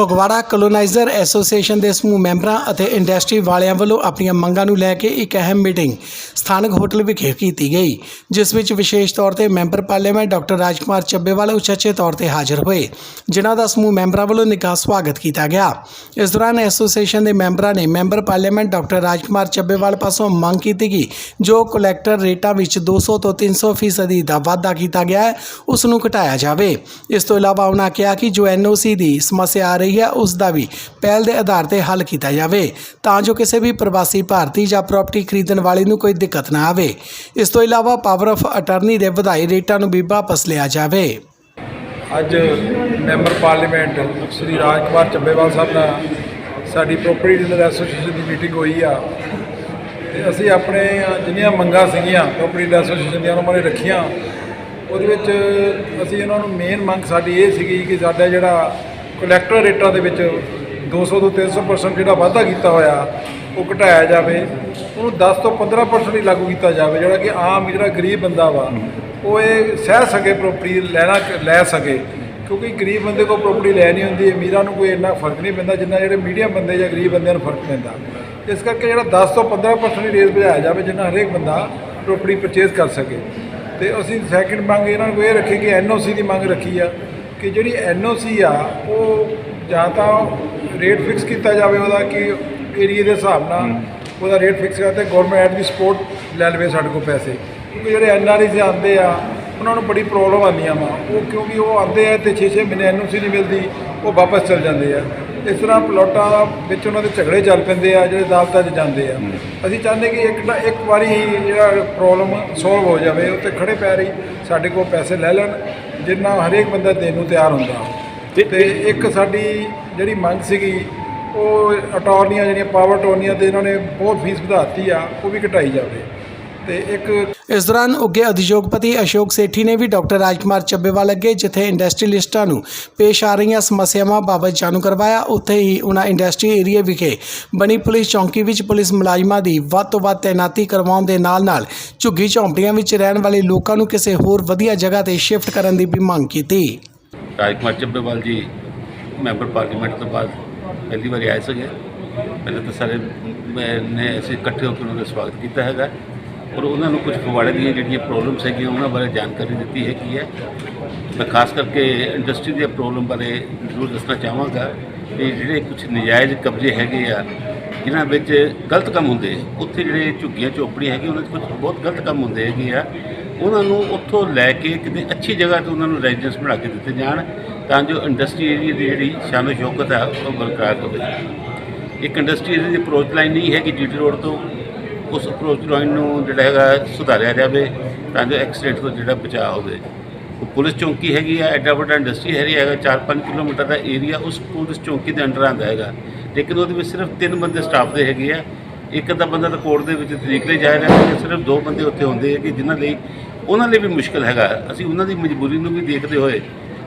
Phagwara coloniser association ਦੇ ਸਮੂਹ ਮੈਂਬਰਾਂ ਅਤੇ ਇੰਡਸਟਰੀ ਵਾਲਿਆਂ ਵੱਲੋਂ ਆਪਣੀਆਂ ਮੰਗਾਂ ਨੂੰ ਲੈ ਕੇ ਇੱਕ ਅਹਿਮ ਮੀਟਿੰਗ ਸਥਾਨਕ ਹੋਟਲ ਵਿਖੇ ਕੀਤੀ ਗਈ, ਜਿਸ ਵਿੱਚ ਵਿਸ਼ੇਸ਼ ਤੌਰ ਤੇ member parliament doctor Rajkumar Chabbewal ਉਚੇਚੇ ਤੌਰ ਤੇ ਹਾਜ਼ਰ ਹੋਏ, ਜਿਨ੍ਹਾਂ ਦਾ ਸਮੂਹ ਮੈਂਬਰਾਂ ਵੱਲੋਂ ਨਿੱਘਾ ਸਵਾਗਤ ਕੀਤਾ ਗਿਆ। ਇਸ ਦੌਰਾਨ ਐਸੋਸੀਏਸ਼ਨ ਦੇ ਮੈਂਬਰਾਂ ਨੇ member parliament doctor Rajkumar Chabbewal ਪਾਸੋਂ ਮੰਗ ਕੀਤੀ ਕਿ ਜੋ ਕਲੈਕਟਰ ਰੇਟਾਂ ਵਿੱਚ 200 ਤੋਂ 300 ਫੀਸਦੀ ਦਾ ਵਾਧਾ ਕੀਤਾ ਗਿਆ ਹੈ, ਉਸ ਨੂੰ ਘਟਾਇਆ ਜਾਵੇ। ਇਸ ਤੋਂ ਇਲਾਵਾ ਉਹਨਾਂ ਕਿਹਾ ਕਿ ਜੋ ਐਨਓਸੀ ਦੀ ਸਮੱਸਿਆ ਆ ਰਹੀ ਹੈ, ਉਸ ਦਾ ਵੀ ਪਹਿਲ ਦੇ ਆਧਾਰ ਤੇ ਹੱਲ ਕੀਤਾ ਜਾਵੇ। ਤਾਂ ਜੋ ਕਿਸੇ ਵੀ ਪ੍ਰਵਾਸੀ ਭਾਰਤੀ ਜਾਂ ਪ੍ਰਾਪਰਟੀ ਖਰੀਦਣ ਵਾਲੇ ਨੂੰ ਕੋਈ ਦਿੱਕਤ ਨਾ ਆਵੇ। ਇਸ ਤੋਂ ਇਲਾਵਾ ਪਾਵਰ ਆਫ ਅਟਾਰਨੀ ਦੇ ਵਧਾਈ ਰੇਟਾਂ ਨੂੰ ਵੀ ਵਾਪਸ ਲਿਆ ਜਾਵੇ। ਅੱਜ ਮੈਂਬਰ ਪਾਰਲੀਮੈਂਟ ਸ੍ਰੀ ਰਾਜਕੁਮਾਰ ਚੱਬੇਵਾਲ ਸਾਹਿਬ ਨਾਲ ਸਾਡੀ ਪ੍ਰੋਪਰਟੀ ਡੀਲਰ ਐਸੋਸੀਏਸ਼ਨ ਦੀ ਮੀਟਿੰਗ ਹੋਈ ਆ। ਤੇ ਅਸੀਂ ਆਪਣੇ ਜਿੰਨੀਆਂ ਮੰਗਾਂ ਸੀਗੀਆਂ ਪ੍ਰੋਪਰਟੀ ਡੀਲਰ ਐਸੋਸੀਏਸ਼ਨ ਦੀਆਂ, ਉਹਨਾਂ ਬਾਰੇ ਰੱਖੀਆਂ। ਉਹਦੇ ਵਿੱਚ ਅਸੀਂ ਉਹਨਾਂ ਨੂੰ ਮੇਨ ਮੰਗ ਸਾਡੀ ਇਹ ਸੀਗੀ ਕਿ ਸਾਡਾ ਜਿਹੜਾ ਕਲੈਕਟਰ ਰੇਟਾਂ ਦੇ ਵਿੱਚ 200 ਤੋਂ 300% ਜਿਹੜਾ ਵਾਧਾ ਕੀਤਾ ਹੋਇਆ, ਉਹ ਘਟਾਇਆ ਜਾਵੇ, ਉਹਨੂੰ 10 ਤੋਂ 15% ਹੀ ਲਾਗੂ ਕੀਤਾ ਜਾਵੇ, ਜਿਹੜਾ ਕਿ ਆਮ ਜਿਹੜਾ ਗਰੀਬ ਬੰਦਾ ਵਾ, ਉਹ ਇਹ ਸਹਿ ਸਕੇ ਪ੍ਰੋਪਰਟੀ ਲੈਣਾ ਲੈ ਸਕੇ। ਕਿਉਂਕਿ ਗਰੀਬ ਬੰਦੇ ਕੋਲ ਪ੍ਰੋਪਰਟੀ ਲੈ ਨਹੀਂ ਹੁੰਦੀ, ਅਮੀਰਾਂ ਨੂੰ ਕੋਈ ਇੰਨਾ ਫ਼ਰਕ ਨਹੀਂ ਪੈਂਦਾ, ਜਿੰਨਾ ਜਿਹੜੇ ਮੀਡੀਅਮ ਬੰਦੇ ਜਾਂ ਗਰੀਬ ਬੰਦਿਆਂ ਨੂੰ ਫ਼ਰਕ ਪੈਂਦਾ। ਇਸ ਕਰਕੇ ਜਿਹੜਾ 10 ਤੋਂ 15% ਹੀ ਰੇਟ ਵਧਾਇਆ ਜਾਵੇ, ਜਿੰਨਾ ਹਰੇਕ ਬੰਦਾ ਪ੍ਰੋਪਰਟੀ ਪਰਚੇਜ਼ ਕਰ ਸਕੇ। ਤੇ ਅਸੀਂ ਸੈਕਿੰਡ ਮੰਗ ਇਹਨਾਂ ਨੂੰ ਇਹ ਰੱਖੀ ਕਿ ਐਨਓਸੀ ਦੀ ਮੰਗ ਰੱਖੀ ਆ। ਕਿ ਜਿਹੜੀ ਐਨਓਸੀ ਆ ਉਹ ਜਾਂ ਤਾਂ ਰੇਟ ਫਿਕਸ ਕੀਤਾ ਜਾਵੇ ਉਹਦਾ ਕਿ ਏਰੀਆ ਦੇ ਹਿਸਾਬ ਨਾਲ ਉਹਦਾ ਰੇਟ ਫਿਕਸ ਕਰਤੇ ਗਵਰਨਮੈਂਟ ਐਡ ਦੀ ਸਪੋਰਟ ਲੈ ਲਵੇ ਸਾਡੇ ਕੋਲ ਪੈਸੇ। ਕਿਉਂਕਿ ਜਿਹੜੇ ਐਨਆਰਆਈ ਆਉਂਦੇ ਆ ਉਹਨਾਂ ਨੂੰ ਬੜੀ ਪ੍ਰੋਬਲਮ ਆਉਂਦੀਆਂ ਵਾ। ਉਹ ਕਿਉਂਕਿ ਉਹ ਆਉਂਦੇ ਆ ਤੇ 6-6 ਮਹੀਨੇ ਐਨਓਸੀ ਨਹੀਂ ਮਿਲਦੀ ਉਹ ਵਾਪਸ ਚਲ ਜਾਂਦੇ ਆ। ਇਸ ਤਰ੍ਹਾਂ ਪਲੋਟਾਂ ਵਿੱਚ ਉਹਨਾਂ ਦੇ ਝਗੜੇ ਚੱਲ ਪੈਂਦੇ ਆ ਜਿਹੜੇ ਅਦਾਲਤਾਂ 'ਚ ਜਾਂਦੇ ਆ। ਅਸੀਂ ਚਾਹੁੰਦੇ ਕਿ ਇੱਕ ਨਾ ਇੱਕ ਵਾਰੀ ਜਿਹੜਾ ਪ੍ਰੋਬਲਮ ਸੋਲਵ ਹੋ ਜਾਵੇ ਉੱਤੇ ਖੜੇ ਪੈਰ ਹੀ ਸਾਡੇ ਕੋਲ ਪੈਸੇ ਲੈ ਲੈਣ। ਜਿੰਨਾ ਹਰੇਕ ਬੰਦਾ ਦੇਣ ਨੂੰ ਤਿਆਰ ਹੁੰਦਾ। ਤੇ ਇੱਕ ਸਾਡੀ ਜਿਹੜੀ ਮੰਗ ਸੀਗੀ ਉਹ ਅਟਾਰਨੀਆਂ ਜਿਹੜੀਆਂ ਪਾਵਰ ਅਟਾਰਨੀਆਂ ਤੇ ਇਹਨਾਂ ਨੇ ਬਹੁਤ ਫੀਸ ਵਧਾਤੀ ਆ ਉਹ ਵੀ ਘਟਾਈ ਜਾਵੇ। ਤੇ ਇੱਕ ਇਸ ਦੌਰਾਨ ਉੱਗੇ ਉਦਯੋਗਪਤੀ ਅਸ਼ੋਕ ਸੇਠੀ ਨੇ ਵੀ ਡਾਕਟਰ ਰਾਜਕੁਮਾਰ ਚੱਬੇਵਾਲ ਅੱਗੇ ਜਿੱਥੇ ਇੰਡਸਟਰੀਲਿਸਟਾਂ ਨੂੰ ਪੇਸ਼ ਆ ਰਹੀਆਂ ਸਮੱਸਿਆਵਾਂ ਬਾਬਤ ਜਾਣੂ ਕਰਵਾਇਆ, ਉੱਥੇ ਹੀ ਉਹਨਾਂ ਇੰਡਸਟਰੀ ਏਰੀਆ ਵਿਖੇ ਬਣੀ ਪੁਲਿਸ ਚੌਂਕੀ ਵਿੱਚ ਪੁਲਿਸ ਮੁਲਾਜ਼ਮਾਂ ਦੀ ਵੱਧ ਤੋਂ ਵੱਧ ਤੈਨਾਤੀ ਕਰਵਾਉਣ ਦੇ ਨਾਲ-ਨਾਲ ਝੁੱਗੀ ਝੌਂਪੜੀਆਂ ਵਿੱਚ ਰਹਿਣ ਵਾਲੇ ਲੋਕਾਂ ਨੂੰ ਕਿਸੇ ਹੋਰ ਵਧੀਆ ਜਗ੍ਹਾ ਤੇ ਸ਼ਿਫਟ ਕਰਨ ਦੀ ਵੀ ਮੰਗ ਕੀਤੀ। ਰਾਜਕੁਮਾਰ ਚੱਬੇਵਾਲ ਜੀ, ਮੈਂਬਰ ਪਾਰਲੀਮੈਂਟ ਤੋਂ ਬਾਅਦ ਪਹਿਲੀ ਵਾਰੀ ਆਏ ਸੀਗੇ। ਪਹਿਲੇ ਤਾਂ ਸਾਰੇ ਨੇ ਅਸੀਂ ਇਕੱਠੇ ਹੋ ਕੇ ਉਹਨਾਂ ਦਾ ਸਵਾਗਤ ਕੀਤਾ ਹੈਗਾ। ਔਰ ਉਹਨਾਂ ਨੂੰ ਕੁਝ ਫਗਵਾੜੇ ਦੀਆਂ ਜਿਹੜੀਆਂ ਪ੍ਰੋਬਲਮਸ ਹੈਗੀਆਂ, ਉਹਨਾਂ ਬਾਰੇ ਜਾਣਕਾਰੀ ਦਿੱਤੀ ਹੈਗੀ ਹੈ। ਮੈਂ ਖਾਸ ਕਰਕੇ ਇੰਡਸਟਰੀ ਦੀਆਂ ਪ੍ਰੋਬਲਮ ਬਾਰੇ ਜ਼ਰੂਰ ਦੱਸਣਾ ਚਾਹਾਂਗਾ ਕਿ ਜਿਹੜੇ ਕੁਝ ਨਜਾਇਜ਼ ਕਬਜ਼ੇ ਹੈਗੇ ਆ, ਜਿਨ੍ਹਾਂ ਵਿੱਚ ਗਲਤ ਕੰਮ ਹੁੰਦੇ, ਉੱਥੇ ਜਿਹੜੇ ਝੁੱਗੀਆਂ ਝੋਪੜੀਆਂ ਹੈਗੀ ਉਹਨਾਂ 'ਚ ਕੁਝ ਬਹੁਤ ਗਲਤ ਕੰਮ ਹੁੰਦੇ ਹੈਗੇ ਆ। ਉਹਨਾਂ ਨੂੰ ਉੱਥੋਂ ਲੈ ਕੇ ਕਿਤੇ ਅੱਛੀ ਜਗ੍ਹਾ ਤੇ ਉਹਨਾਂ ਨੂੰ ਰੈਜ਼ੀਡੈਂਸ ਬਣਾ ਕੇ ਦਿੱਤੇ ਜਾਣ, ਤਾਂ ਜੋ ਇੰਡਸਟਰੀ ਏਰੀਆ ਦੀ ਜਿਹੜੀ ਸ਼ਾਨੋ ਸ਼ੌਕਤ ਆ, ਉਹ ਬਰਕਰਾਰ ਹੋਵੇ। ਇੱਕ ਇੰਡਸਟਰੀ ਏਰੀਆ ਦੀ ਅਪਰੋਚ ਲਾਈਨ ਨਹੀਂ ਹੈ ਕਿ ਜੀਟੀ ਰੋਡ ਤੋਂ। ਉਸ ਅਪਰੋਚ ਲਾਈਨ ਨੂੰ ਜਿਹੜਾ ਹੈਗਾ ਸੁਧਾਰਿਆ ਜਾਵੇ ਤਾਂ ਜੋ ਐਕਸੀਡੈਂਟ ਤੋਂ ਜਿਹੜਾ ਬਚਾਅ ਹੋਵੇ। ਉਹ ਪੁਲਿਸ ਚੌਂਕੀ ਹੈਗੀ ਆ, ਐਡਾ ਵੱਡਾ ਇੰਡਸਟਰੀ ਏਰੀਆ ਹੈਗਾ 4-5 ਕਿਲੋਮੀਟਰ ਦਾ ਏਰੀਆ ਉਸ ਪੁਲਿਸ ਚੌਂਕੀ ਦੇ ਅੰਡਰ ਆਉਂਦਾ ਹੈਗਾ। ਲੇਕਿਨ ਉਹਦੇ ਵਿੱਚ ਸਿਰਫ ਤਿੰਨ ਬੰਦੇ ਸਟਾਫ ਦੇ ਹੈਗੇ ਆ। ਇੱਕ ਅੱਧਾ ਬੰਦਾ ਤਾਂ ਕੋਰਟ ਦੇ ਵਿੱਚ ਤਰੀਕ ਲਈ ਜਾ ਰਿਹਾ ਹੈ ਸਿਰਫ ਦੋ ਬੰਦੇ ਉੱਥੇ ਹੁੰਦੇ ਹੈ ਕਿ ਜਿਨ੍ਹਾਂ ਲਈ ਉਹਨਾਂ ਲਈ ਵੀ ਮੁਸ਼ਕਲ ਹੈਗਾ। ਅਸੀਂ ਉਹਨਾਂ ਦੀ ਮਜਬੂਰੀ ਨੂੰ ਵੀ ਦੇਖਦੇ ਹੋਏ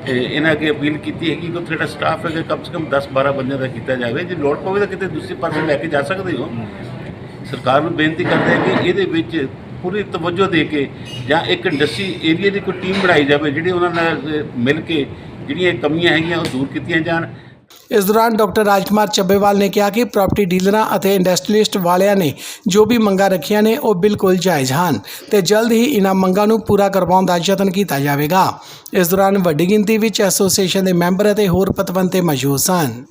ਇਹਨਾਂ ਅੱਗੇ ਅਪੀਲ ਕੀਤੀ ਹੈ ਕਿ ਉੱਥੇ ਜਿਹੜਾ ਸਟਾਫ ਹੈਗਾ, ਕਮ ਸੇ ਕਮ 10-12 ਬੰਦਿਆਂ ਦਾ ਕੀਤਾ ਜਾਵੇ। ਜੇ ਲੋੜ ਪਵੇ ਤਾਂ ਕਿਤੇ ਦੂਸਰੇ ਪਾਸੇ ਲੈ ਕੇ ਜਾ ਸਕਦੇ ਹੋ। ਸਰਕਾਰ ਨੂੰ ਬੇਨਤੀ ਕਰਦੇ ਹਾਂ ਕਿ ਇਹਦੇ ਵਿੱਚ ਪੂਰੀ ਤਵੱਜੋ ਦੇ ਕੇ ਜਾਂ ਇੱਕ ਇੰਡਸਟਰੀ ਏਰੀਆ ਦੀ ਕੋਈ ਟੀਮ ਬਣਾਈ ਜਾਵੇ ਜਿਹੜੀ ਉਹਨਾਂ ਨਾਲ ਮਿਲ ਕੇ ਜਿਹੜੀਆਂ ਕਮੀਆਂ ਹੈਗੀਆਂ ਉਹ ਦੂਰ ਕੀਤੀਆਂ ਜਾਣ। ਇਸ ਦੌਰਾਨ ਡਾਕਟਰ ਰਾਜਕੁਮਾਰ ਚੱਬੇਵਾਲ ਨੇ ਕਿਹਾ ਕਿ ਪ੍ਰਾਪਰਟੀ ਡੀਲਰਾਂ ਅਤੇ ਇੰਡਸਟਰੀਲਿਸਟ ਵਾਲਿਆਂ ਨੇ ਜੋ ਵੀ ਮੰਗਾਂ ਰੱਖੀਆਂ ਨੇ ਉਹ ਬਿਲਕੁਲ ਜਾਇਜ਼ ਹਨ ਤੇ ਜਲਦ ਹੀ ਇਹਨਾਂ ਮੰਗਾਂ ਨੂੰ ਪੂਰਾ ਕਰਵਾਉਣ ਦਾ ਯਤਨ ਕੀਤਾ ਜਾਵੇਗਾ। ਇਸ ਦੌਰਾਨ ਵੱਡੀ ਗਿਣਤੀ ਵਿੱਚ ਐਸੋਸੀਏਸ਼ਨ ਦੇ ਮੈਂਬਰ ਅਤੇ ਹੋਰ ਪਤਵੰਤੇ ਮੌਜੂਦ ਸਨ।